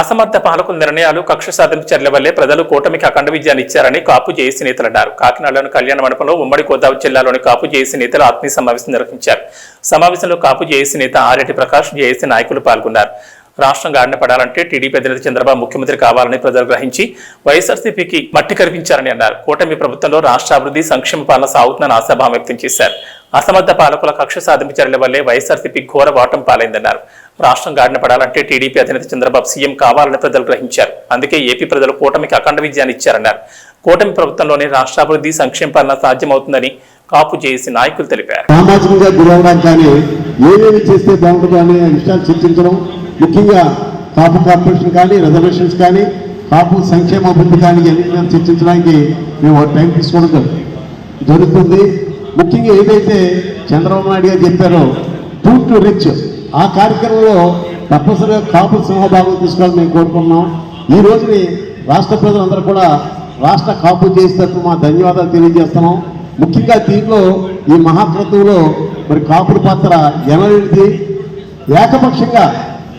అసమర్థ పాలకుల నిర్ణయాలు కక్ష సాధింపు చర్యల వల్లే ప్రజలు కూటమికి అఖండ విజయాన్ని ఇచ్చారని కాపు జేఏసీ నేతలు అన్నారు. కాకినాడలోని కళ్యాణ మండపంలో ఉమ్మడి గోదావరి జిల్లాలోని కాపు జేఏసీ నేతలు ఆత్మీయ సమావేశం నిర్వహించారు. సమావేశంలో కాపు జేఏసీ నేత ఆరెడ్డి ప్రకాష్ జేఏసీ నాయకులు పాల్గొన్నారు. రాష్ట్రం గాడిన పడాలంటే టీడీపీ అధినేత చంద్రబాబు ముఖ్యమంత్రి కావాలని ప్రజలు గ్రహించి వైఎస్ఆర్సీపీకి మట్టి కల్పించారని అన్నారు. కూటమి ప్రభుత్వంలో రాష్ట్ర అభివృద్ధి సంక్షేమ పాలన సాగుతుందని ఆశాభావం వ్యక్తం చేశారు. అసమర్థ పాలకుల కక్ష సాధింపు చర్యల వల్లే వైఎస్ఆర్సీపీ ఘోర వాటం పాలైందన్నారు. రాష్ట్రం గాడిన పడాలంటే టీడీపీ అధినేత చంద్రబాబు సీఎం కావాలని ప్రజలు గ్రహించారు. అందుకే ఏపీ ప్రజలు కూటమికి అఖండ విజయాన్ని ఇచ్చారన్నారు. కూటమి ప్రభుత్వంలోనే రాష్ట్రాభివృద్ధి సంక్షేమ పాలన సాధ్యమవుతుందని కాపు చేసి నాయకులు తెలిపారు. సామాజికంగా గురవడానికి కానీ ఏమేమి చేస్తే బాగుంటుందో అనే విషయాలు చర్చించడం ముఖ్యంగా కాపు కార్పొరేషన్ కానీ రిజర్వేషన్స్ కానీ కాపు సంక్షేమ అభివృద్ధి కానీ ఇవన్నీ చర్చించడానికి మేము ఒక టైం తీసుకోవడం జరుగుతుంది. ముఖ్యంగా ఏదైతే చంద్రబాబు నాయుడు గారు చెప్పారో టూ టు రిచ్. ఆ కార్యక్రమంలో తప్పనిసరిగా కాపు సింహభాగం తీసుకోవాలని మేము కోరుకున్నాం ఈ రోజుని రాష్ట్ర ప్రజలందరూ కూడా రాష్ట్ర కాపు చేసినట్టు మా ధన్యవాదాలు తెలియజేస్తున్నాం. ముఖ్యంగా దీంట్లో ఈ మహాక్రతువులో మరి కాపుల పాత్ర ఎనలేనిది. ఏకపక్షంగా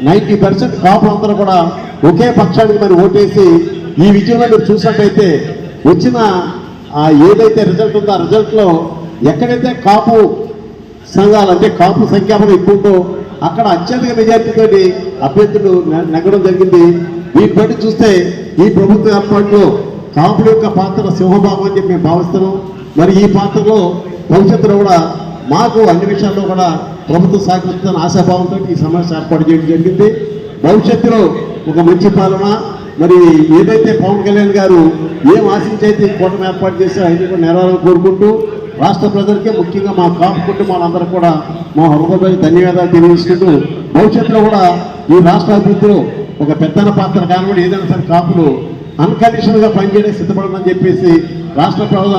నైంటీ పర్సెంట్ కాపులందరూ కూడా ఒకే పక్షానికి మరి ఓటేసి ఈ విజయంలో మీరు చూసినట్టయితే వచ్చిన ఏదైతే రిజల్ట్ ఉందో ఆ రిజల్ట్లో ఎక్కడైతే కాపు సంఘాలు అంటే కాపు సంఖ్యాపన ఎక్కువ ఉందో అక్కడ అత్యధిక మెజార్టీతో అభ్యర్థులు నెగ్గడం జరిగింది. వీటి చూస్తే ఈ ప్రభుత్వ ఏర్పాటులో కాపుల యొక్క పాత్ర సింహభాగం అని చెప్పి మేము భావిస్తున్నాం. మరి ఈ పాత్రలో భవిష్యత్తులో కూడా మాకు అన్ని విషయాల్లో కూడా ప్రభుత్వం సహకరిస్తున్న ఆశాభావంతో ఈ సమస్య ఏర్పాటు చేయడం జరిగింది. భవిష్యత్తులో ఒక మంచి పాలన. మరి ఏదైతే పవన్ కళ్యాణ్ గారు ఏం ఆశించైతే కూటమి ఏర్పాటు చేస్తే అన్ని కూడా నెరవేరాలని కోరుకుంటూ రాష్ట్ర ప్రజలకే ముఖ్యంగా మా కాపు కుటుంబాలందరూ కూడా మా హృదయపై ధన్యవాదాలు తెలియజేసుకుంటూ భవిష్యత్తులో కూడా ఈ రాష్ట్ర అభివృద్ధిలో ఒక పెద్దన పాత్ర కానివ్వండి ఏదైనా సరే కాపులు అన్కండిషన్గా పనిచేయడానికి సిద్ధపడమని చెప్పేసి రాష్ట్ర ప్రభుత్వం